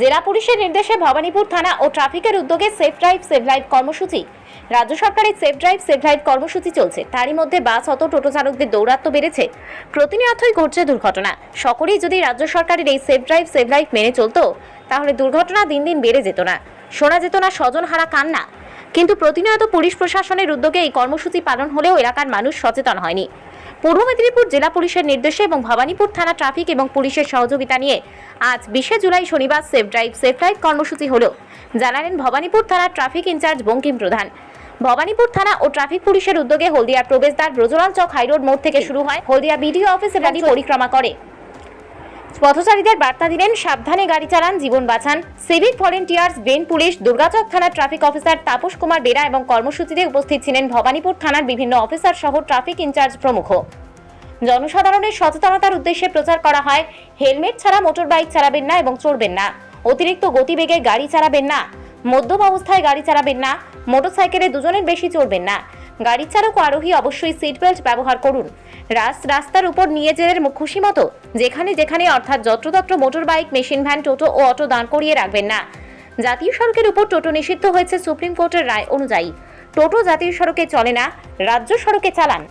জেলা পুলিশের নির্দেশে ভবানীপুর থানা ও ট্রাফিকের উদ্যোগে সেফ ড্রাইভ সেভ লাইফ কর্মসূচি। রাজ্য সরকারের সেফ ড্রাইভ সেভ লাইফ কর্মসূচি চলছে। তারই মধ্যে বাস, অটো, টোটো চালকদের দৌরাত্ম্য বেড়েছে। প্রতিনিয়তই ঘটছে দুর্ঘটনা। সকলেই যদি রাজ্য সরকারের এই সেফ ড্রাইভ সেভ লাইফ মেনে চলতো, তাহলে দুর্ঘটনা দিন দিন বেড়ে যেত না। শোনা যেত না স্বজন হারা কান্না। কিন্তু প্রতিনিয়ত পুলিশ প্রশাসনের উদ্যোগে এই কর্মসূচি পালন হলেও এলাকার মানুষ সচেতন হয়নি। পূর্ব মেদিনীপুর জেলা পুলিশের নির্দেশে এবং ভবানীপুর থানা ট্রাফিক এবং পুলিশের সহযোগিতা নিয়ে আজ বিশে জুলাই শনিবার সেফ ড্রাইভ সেফ ড্রাইভ কর্মসূচি হল। জানালেন ভবানীপুর থানার ট্রাফিক ইনচার্জ বঙ্কিম প্রধান। ভবানীপুর থানা ও ট্রাফিক পুলিশের উদ্যোগে হলদিয়ার প্রবেশদ্বার ব্রজলাল চক হাইরোড মোড় থেকে শুরু হয়। হলদিয়া বিডিও অফিস র্যালি পরিক্রমা করে। পথচারীদের বার্তা দিলেন, সাবধানে গাড়ি চালান, জীবন বাঁচান। সিভিক ভলেন্টিয়ার্স বেন পুলিশ, দুর্গাচক থানার ট্রাফিক অফিসার তাপস কুমার বেরা এবং কর্মসূচিতে উপস্থিত ছিলেন ভবানীপুর থানার বিভিন্ন অফিসার সহ ট্রাফিক ইনচার্জ প্রমুখ। জনসাধারণের সচেতনতার উদ্দেশ্যে প্রচার করা হয়, হেলমেট ছাড়া মোটর বাইক চালাবেন না এবং চড়বেন না। অতিরিক্ত গতিবেগে গাড়ি চালাবেন না। মধ্যম অবস্থায় গাড়ি চালাবেন না। মোটরসাইকেলে দুজনের বেশি চড়বেন না। গাড়ি চালক আরোহী অবশ্যই সিট বেল্ট ব্যবহার করুন। রাস রাস্তার উপর নিয়ে যেতে খুশি মতো যেখানে যেখানে অর্থাৎ যত্রতত্র motor bike machine van toto ও অটো দাঁড় করিয়ে রাখবেন না। জাতীয় সড়কের উপর টোটো নিষিদ্ধ হয়েছে সুপ্রিম কোর্টের রায় অনুযায়ী। টোটো জাতীয় সড়কে চলে না, রাজ্য সড়কে চালান।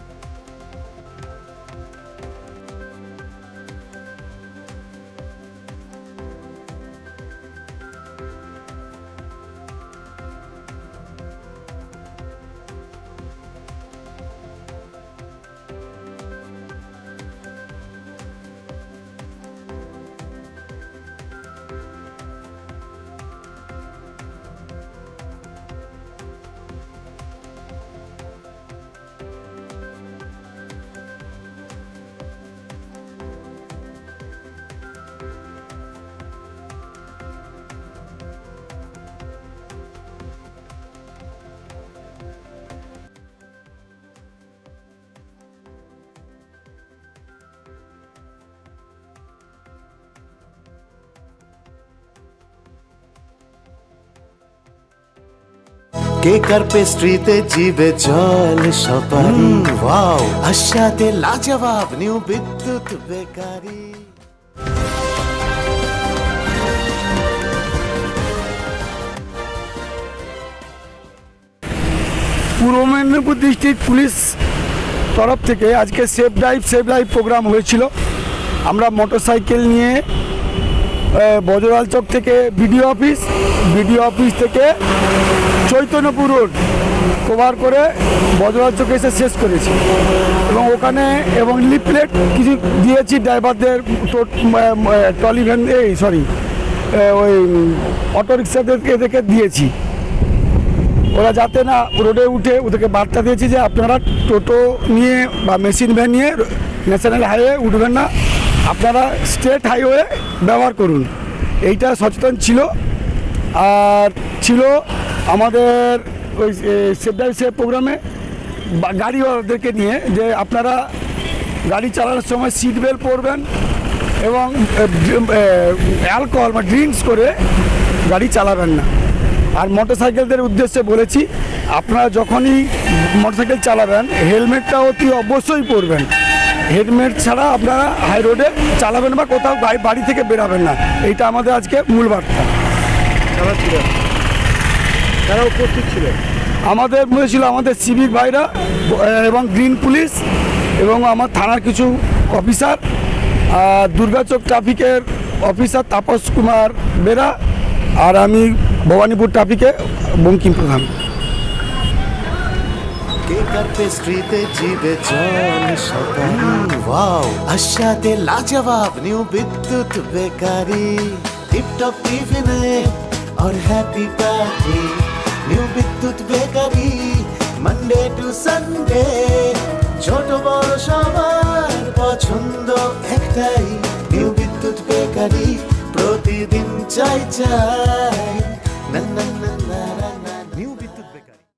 কেকার পেস্ট্রিতে জিবে জল সপারি ওয়াও আশাতে লাজবাব নিউ বিদ্যুৎ বেকারি। পূর্ব মেদিনীপুর ডিস্ট্রিক্ট পুলিশ তরফ থেকে আজকে safe drive save live program হয়েছিল। আমরা মোটরসাইকেল নিয়ে বজরাল চক থেকে বিডিও অফিস বিডিও অফিস থেকে চৈতন্যপুর রোড কভার করে বজরাল চকে এসে শেষ করেছি। এবং ওখানে এবং লিফলেট কিছু দিয়েছি ড্রাইভারদের ট্রলি ভ্যান, এই সরি ওই, অটো রিক্সাদেরকে এদেরকে দিয়েছি। ওরা যাতে না রোডে উঠে ওদেরকে বার্তা দিয়েছি যে আপনারা টোটো নিয়ে বা মেশিন ভ্যান নিয়ে ন্যাশনাল হাইওয়ে উঠবেন না। আপনারা স্টেট হাইওয়ে ব্যবহার করুন। এইটা সচেতন ছিল। আর ছিল আমাদের ওই সেফ ড্রাইভ সেফ প্রোগ্রামে গাড়িওয়ালাদেরকে নিয়ে যে আপনারা গাড়ি চালানোর সময় সিট বেল্ট পরবেন এবং অ্যালকোহল বা ড্রিঙ্কস করে গাড়ি চালাবেন না। আর মোটরসাইকেলদের উদ্দেশ্যে বলেছি, আপনারা যখনই মোটরসাইকেল চালাবেন, হেলমেটটা অতি অবশ্যই পরবেন। হেলমেট ছাড়া আপনারা হাই রোডে চালাবেন বা কোথাও বাড়ি থেকে বেরাবেন না। এইটা আমাদের আজকে মূল বার্তা। যারা ছিলেন তারা উপস্থিত ছিলেন আমাদের মধ্যে ছিল আমাদের সিভিক ভাইরা এবং গ্রিন পুলিশ এবং আমার থানার কিছু অফিসার আর দুর্গাচক ট্রাফিকের অফিসার তাপস কুমার বেরা আর আমি ভবানীপুর ট্রাফিকে বঙ্কিম প্রধান। কেকার পেস্ট্রিতে জিবে জল সপারি ওয়াও আশাতে লাজবাব নিউ বিদ্যুৎ বেকারি টিপটপ টিফিনে और happy party new Bidyut bakery Monday to Sunday ছোট বড় সবার পছন্দ একটাই নিউ বিদ্যুৎ বেকারি প্রতিদিন চাই চাই না না না না না